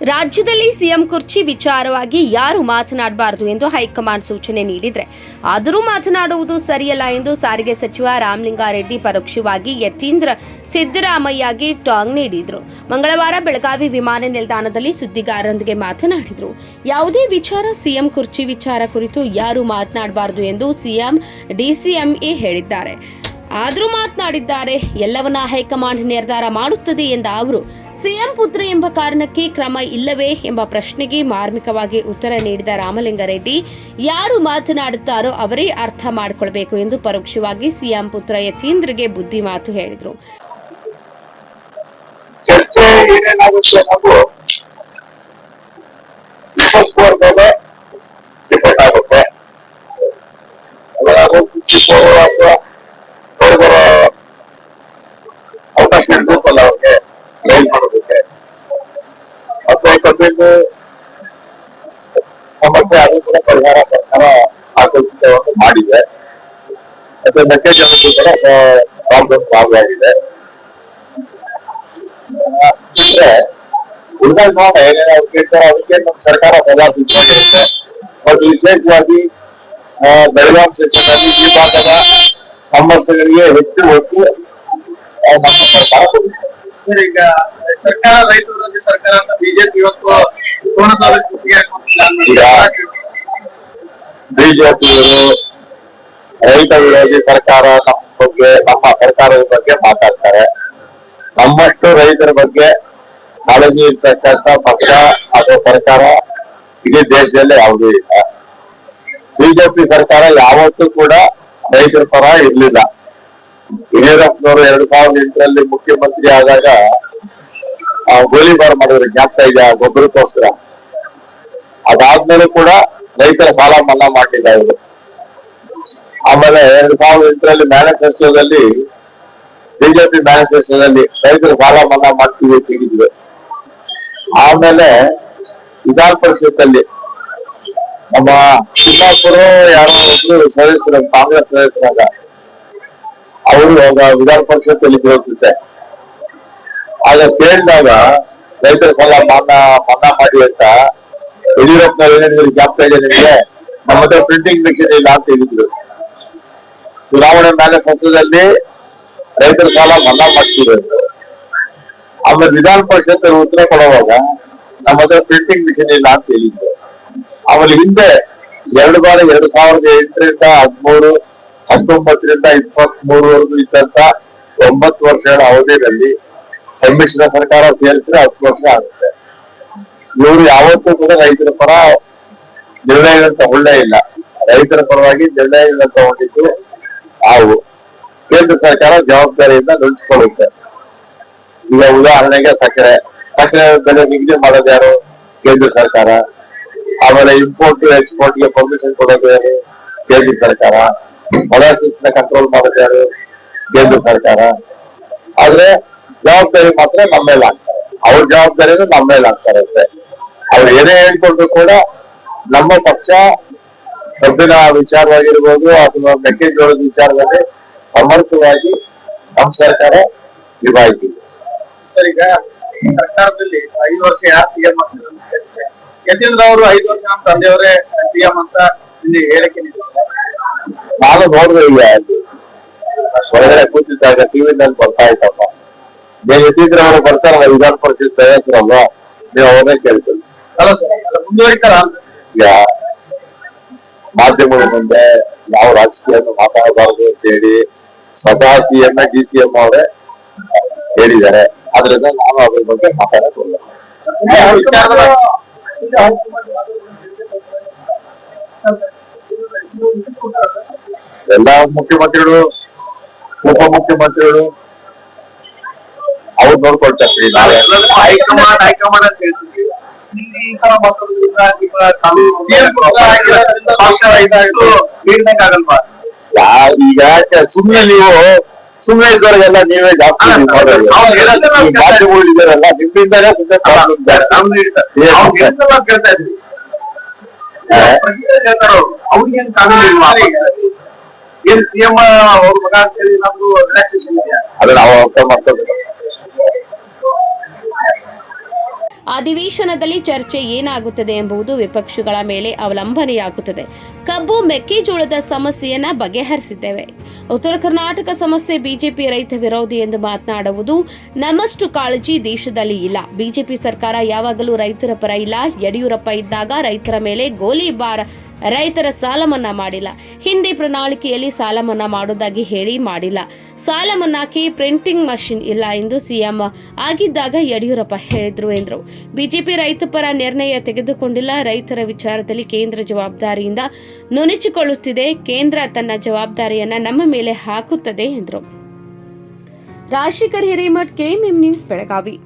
ರಾಜ್ಯದಲ್ಲಿ ಸಿಎಂ ಕುರ್ಚಿ ವಿಚಾರವಾಗಿ ಯಾರು ಮಾತನಾಡಬಾರದು ಎಂದು ಹೈಕಮಾಂಡ್ ಸೂಚನೆ ನೀಡಿದ್ರೆ. ಆದರೂ ಮಾತನಾಡುವುದು ಸರಿಯಲ್ಲ ಎಂದು ಸಾರಿಗೆ ಸಚಿವ ರಾಮಲಿಂಗಾರೆಡ್ಡಿ ಪರೋಕ್ಷವಾಗಿ ಯತೀಂದ್ರ ಸಿದ್ದರಾಮಯ್ಯಗೆ ಟಾಂಗ್ ನೀಡಿದರು. ಮಂಗಳವಾರ ಬೆಳಗಾವಿ ವಿಮಾನ ನಿಲ್ದಾಣದಲ್ಲಿ ಸುದ್ದಿಗಾರರೊಂದಿಗೆ ಮಾತನಾಡಿದರು. ಯಾವುದೇ ವಿಚಾರ ಸಿಎಂ ಕುರ್ಚಿ ವಿಚಾರ ಕುರಿತು ಯಾರು ಮಾತನಾಡಬಾರದು ಎಂದು ಸಿಎಂ, ಡಿಸಿಎಂಎ ಹೇಳಿದ್ದಾರೆ. ಆದರೂ ಮಾತನಾಡಿದ್ದಾರೆ, ಎಲ್ಲವನ್ನ ಹೈಕಮಾಂಡ್ ನಿರ್ಧಾರ ಮಾಡುತ್ತದೆ ಎಂದ ಅವರು, ಸಿಎಂ ಪುತ್ರ ಎಂಬ ಕಾರಣಕ್ಕೆ ಕ್ರಮ ಇಲ್ಲವೇ ಎಂಬ ಪ್ರಶ್ನೆಗೆ ಮಾರ್ಮಿಕವಾಗಿ ಉತ್ತರ ನೀಡಿದ ರಾಮಲಿಂಗಾರೆಡ್ಡಿ ಯಾರು ಮಾತನಾಡುತ್ತಾರೋ ಅವರೇ ಅರ್ಥ ಮಾಡಿಕೊಳ್ಬೇಕು ಎಂದು ಪರೋಕ್ಷವಾಗಿ ಸಿಎಂ ಪುತ್ರ ಯತೀಂದ್ರಗೆ ಬುದ್ಧಿ ಮಾತು ಹೇಳಿದರು ಚರ್ಚೆ ಏನೇನಾಗುತ್ತೆ ಅನ್ನೋದು ವಿಪಸ್ಕೋರ್ ಮೇಲೆ ಡಿಪೆಂಡ್ ಆಗುತ್ತೆ ಅವಾಗ ಅಥವಾ ಹೊರಗರ ಅವಕಾಶ ಇರ್ಬೇಕಲ್ಲ ಅವ್ರಿಗೆ ಮೇಲ್ ಮಾಡೋದಕ್ಕೆ ಅಥವಾ ಕಬ್ಬಿನ ಸಮಸ್ಯೆ ಅದು ಕೂಡ ಪರಿಹಾರ ಸರ್ಕಾರ ಆಕರ್ಷಿತವನ್ನು ಮಾಡಿದೆ ಮತ್ತೆ ಮೆಕ್ಕೆಜೋಳಕ್ಕೂ ಕೂಡ ಪ್ರಾಬ್ಲಮ್ ಸಾಲ್ವ್ ಆಗಿದೆ ಅಂದ್ರೆ ಉಳಿದಾಗ ನೋಡ ಏನೇನು ಕೇಳ್ತಾರೆ ಅದಕ್ಕೆ ನಮ್ಮ ಸರ್ಕಾರ ಜವಾಬ್ದಾರಿ ಇದೆ ಬಟ್ ವಿಶೇಷವಾಗಿ ಆ, ಬೆಳಗಾವಿ ಕ್ಷೇತ್ರದಲ್ಲಿ ಈ ಭಾಗದ ಸಮಸ್ಯೆಗಳಿಗೆ ಹೆಚ್ಚು ಒತ್ತು ಆ, ನಮ್ಮ ಸರ್ಕಾರ ಕೊಟ್ಟಿದೆ. ಸರ್ ಈಗ ಸರ್ಕಾರ ರೈತ ವಿರೋಧಿ ಸರ್ಕಾರ ಅಂತ ಬಿಜೆಪಿ ಇವತ್ತು ಕೋಣದಲ್ಲಿ ಕುತ್ತಿಗೆ ಹಾಕ್ಕೊಂಡಿಲ್ಲ. ಬಿಜೆಪಿಯವರು ರೈತ ವಿರೋಧಿ ಸರ್ಕಾರ ನಮ್ಮ ಬಗ್ಗೆ, ನಮ್ಮ ಸರ್ಕಾರದ ಬಗ್ಗೆ ಮಾತಾಡ್ತಾರೆ. ನಮ್ಮಷ್ಟು ರೈತರ ಬಗ್ಗೆ ಕಾಳಜಿ ಇರ್ತಕ್ಕಂಥ ಪಕ್ಷ ಅಥವಾ ಸರ್ಕಾರ ಇಡೀ ದೇಶದಲ್ಲಿ ಯಾವುದೂ ಇಲ್ಲ. ಬಿಜೆಪಿ ಸರ್ಕಾರ ಯಾವತ್ತೂ ಕೂಡ ರೈತರ ಪರ ಇರ್ಲಿಲ್ಲ. ಯಡಿಯೂರಪ್ಪನವರು ಎರಡ್ ಸಾವಿರದ ಎಂಟರಲ್ಲಿ ಮುಖ್ಯಮಂತ್ರಿ ಆದಾಗ ಗೋಲಿಬಾರ್ ಮಾಡಿದ್ರು ಜ್ಞಾಪಕ ಇದೆ ಗೊಬ್ಬರಕ್ಕೋಸ್ಕರ. ಅದಾದ್ಮೇಲೆ ಕೂಡ ರೈತರ ಸಾಲ ಮನ್ನಾ ಮಾಡಿಲ್ಲ ಇವರು ಆಮೇಲೆ ಎರಡ್ ಸಾವಿರದ ಎಂಟರಲ್ಲಿ ಮ್ಯಾನಿಫೆಸ್ಟೋದಲ್ಲಿ ಬಿಜೆಪಿ ಮ್ಯಾನಿಫೆಸ್ಟೋದಲ್ಲಿ ರೈತರ ಸಾಲ ಮನ್ನಾ ಮಾಡ್ತೀವಿ ಅಂತ ಹೇಳಿದ್ರು. ಆಮೇಲೆ ವಿಧಾನ ಪರಿಷತ್ ಅಲ್ಲಿ ನಮ್ಮ ತಿಮ್ಮಾಪುರ ಯಾರೋ ಒಬ್ರು ಸದಸ್ಯರು, ಕಾಂಗ್ರೆಸ್ ಸದಸ್ಯರಾಗ ಅವರು ವಿಧಾನ ಪರಿಷತ್ ಅಲ್ಲಿ ಆಗ ಕೇಳಿದಾಗ ರೈತರ ಸಾಲ ಮನ್ನಾ ಮನ್ನಾ ಮಾಡಿ ಅಂತ ಯಡಿಯೂರಪ್ಪ ಏನೇನಿದ್ರು ಜಾಗ್ತಾ ಇದೆ ನಿಮಗೆ. ನಮ್ಮ ಹತ್ರ ಪ್ರಿಂಟಿಂಗ್ ಮಿಷಿನ್ ಇಲ್ಲ ಅಂತ ಹೇಳಿದ್ರು. ಚುನಾವಣೆ ಮ್ಯಾನಿಫೆಸ್ಟೋದಲ್ಲಿ ರೈತರ ಸಾಲ ಮನ್ನಾ ಮಾಡ್ತಿರೋದು ಆಮೇಲೆ ವಿಧಾನ ಪರಿಷತ್ ಉತ್ತರ ಕೊಡುವಾಗ ನಮ್ಮ ಹತ್ರ ಪ್ರಿಂಟಿಂಗ್ ಮಿಷನ್ ಇಲ್ಲ ಅಂತ ಹೇಳಿದ್ರು. ಆಮೇಲೆ ಹಿಂದೆ ಎರಡು ಬಾರಿ ಎರಡು ಸಾವಿರದ ಎಂಟರಿಂದ ಹದಿಮೂರು, ಹತ್ತೊಂಬತ್ತರಿಂದ ಇಪ್ಪತ್ತ್ ಮೂರವರೆಗೂ ಇದ್ದಂತ ಒಂಬತ್ತು ವರ್ಷಗಳ ಅವಧಿಯಲ್ಲಿ ಸಮ್ಮಿಶ್ರ ಸರ್ಕಾರ ಸೇರಿಸಿದ್ರೆ ಹತ್ತು ವರ್ಷ ಆಗುತ್ತೆ. ಇವರು ಯಾವತ್ತೂ ಕೂಡ ರೈತರ ಪರ ನಿರ್ಣಯ ತಗೊಳ್ಳೇ ಇಲ್ಲ. ರೈತರ ಪರವಾಗಿ ನಿರ್ಣಯ ತಗೊಂಡಿದ್ದು ನಾವು. ಕೇಂದ್ರ ಸರ್ಕಾರ ಜವಾಬ್ದಾರಿಯಿಂದ ನಡೆಸ್ಕೊಳ್ಳುತ್ತೆ ಈಗ ಉದಾಹರಣೆಗೆ ಸಕ್ಕರೆ. ಸಕ್ಕರೆ ಬೆಲೆ ನಿಗದಿ ಮಾಡೋದು ಯಾರು? ಕೇಂದ್ರ ಸರ್ಕಾರ. ಆಮೇಲೆ ಇಂಪೋರ್ಟ್ ಎಕ್ಸ್ಪೋರ್ಟ್ಗೆ ಪರ್ಮಿಷನ್ ಕೊಡೋದು ಯಾರು? ಕೇಂದ್ರ ಸರ್ಕಾರ. ಮೊಲಾಸಿಸ್ ಕಂಟ್ರೋಲ್ ಮಾಡೋದು ಯಾರು? ಕೇಂದ್ರ ಸರ್ಕಾರ. ಆದ್ರೆ ಜವಾಬ್ದಾರಿ ಮಾತ್ರ ನಮ್ಮ ಮೇಲೆ ಹಾಕ್ತಾರೆ ಅವ್ರ ಜವಾಬ್ದಾರಿನೂ ನಮ್ಮ ಮೇಲೆ ಹಾಕ್ತಾರೆ ಅವ್ರು ಏನೇ ಹೇಳ್ಕೊಂಡ್ರು ಕೂಡ ನಮ್ಮ ಪಕ್ಷ ಕಬ್ಬಿನ ವಿಚಾರವಾಗಿರ್ಬೋದು ಅಥವಾ ಮೆಕ್ಕೆಜೋಳದ ವಿಚಾರದಲ್ಲಿ ಸಮರ್ಥವಾಗಿ ನಮ್ಮ ಸರ್ಕಾರ ನಿಭಾಯಿಸಿದೆ. ಸರ್ ಈಗ ಸರ್ಕಾರದಲ್ಲಿ ಐದು ವರ್ಷ ಯಾರು ಸಿಎಂ. ಯತೀಂದ್ರ ಅವರು ಐದು ವರ್ಷ ನಮ್ಮ ತಂದೆಯವರೇ ಸಿಎಂ ಅಂತ ಇಲ್ಲಿ ಹೇಳಿಕೆ ನಾನು ನೋಡಿದೆ ಈಗ ಅಲ್ಲಿ. ಹೊರಗಡೆ ಕೂತಿದ್ದಾಗ ಟಿವಿನಲ್ಲಿ ಬರ್ತಾ ಇತ್ತಪ್ಪ ನೀವು ಯತೀಂದ್ರ ಅವರು ಬರ್ತಾರಲ್ಲ ವಿಧಾನ ಪರಿಷತ್ ಸದಸ್ಯರಲ್ವಾ? ನೀವು ಅವರೇ ಕೇಳ್ತೀರಿ ಈಗ ಮಾಧ್ಯಮದ ಮುಂದೆ ಯಾವ ರಾಜಕೀಯ ಮಾತಾಡಬಾರದು ಅಂತ ಹೇಳಿ ಸ್ವತಃ C M D C M ಅವರೇ ಹೇಳಿದ್ದಾರೆ ಆದ್ರಿಂದ ನಾನು ಅದ್ರ ಬಗ್ಗೆ ಮಾತಾಡೋದಿಲ್ಲ ಎಲ್ಲ ಮುಖ್ಯಮಂತ್ರಿಗಳು ಉಪ ಮುಖ್ಯಮಂತ್ರಿಗಳು ಅವ್ರು ನೋಡ್ಕೊಳ್ತಾರೆ ಹೈಕಮಾಂಡ್ ಹೈಕಮಾಂಡ್ ಅಂತ ಹೇಳ್ತೀವಿ ಈಗ ಸುಮ್ನೆ ನೀವು ಸುಮ್ನೆ ಇದ್ದವ್ರಿಗೆಲ್ಲ ನೀವೇ ಜಾಸ್ತಿ ಇದಾರಲ್ಲ ನಿಮ್ಮಿಂದಾನೇ ಸುಮ್ಮನೆ ಅವ್ರಿಗೇನ್ ಕಾನೂನು ಏನ್ ಸಿಎಂ ಅವ್ರ ಮಗ ಅಂತ ಹೇಳಿ ನಮ್ದು ರಿಲ್ಯಾಕ್ಸೇಷನ್ ಇದೆಯಾ? ಅದನ್ನ ಅರ್ಥ ಅಧಿವೇಶನದಲ್ಲಿ ಚರ್ಚೆ ಏನಾಗುತ್ತದೆ ಎಂಬುದು ವಿಪಕ್ಷಗಳ ಮೇಲೆ ಅವಲಂಬನೆಯಾಗುತ್ತದೆ. ಕಬ್ಬು ಮೆಕ್ಕೆಜೋಳದ ಸಮಸ್ಯೆಯನ್ನ ಬಗೆಹರಿಸಿದ್ದೇವೆ. ಉತ್ತರ ಕರ್ನಾಟಕ ಸಮಸ್ಯೆ ಬಿಜೆಪಿ ರೈತ ವಿರೋಧಿ ಎಂದು ಮಾತನಾಡುವುದು ನಮ್ಮಷ್ಟು ಕಾಳಜಿ ದೇಶದಲ್ಲಿ ಇಲ್ಲ. ಬಿಜೆಪಿ ಸರ್ಕಾರ ಯಾವಾಗಲೂ ರೈತರ ಪರ ಇಲ್ಲ. ಯಡಿಯೂರಪ್ಪ ಇದ್ದಾಗ ರೈತರ ಮೇಲೆ ಗೋಲಿಬಾರ್ ರೈತರ ಸಾಲ ಮನ್ನಾ ಮಾಡಿಲ್ಲ. ಹಿಂದಿ ಪ್ರಣಾಳಿಕೆಯಲ್ಲಿ ಸಾಲ ಮನ್ನಾ ಮಾಡೋದಾಗಿ ಹೇಳಿ ಮಾಡಿಲ್ಲ. ಸಾಲ ಮನ್ನಾಕಿ ಪ್ರಿಂಟಿಂಗ್ ಮಷಿನ್ ಇಲ್ಲ ಎಂದು ಸಿಎಂ ಆಗಿದ್ದಾಗ ಯಡಿಯೂರಪ್ಪ ಹೇಳಿದ್ರು ಎಂದರು. ಬಿಜೆಪಿ ರೈತ ಪರ ನಿರ್ಣಯ ತೆಗೆದುಕೊಂಡಿಲ್ಲ. ರೈತರ ವಿಚಾರದಲ್ಲಿ ಕೇಂದ್ರ ಜವಾಬ್ದಾರಿಯಿಂದ ನುಣಚಿಕೊಳ್ಳುತ್ತಿದೆ. ಕೇಂದ್ರ ತನ್ನ ಜವಾಬ್ದಾರಿಯನ್ನ ನಮ್ಮ ಮೇಲೆ ಹಾಕುತ್ತದೆ ಎಂದರು. Rajashekhar Hiremath, KMM news, Belagavi.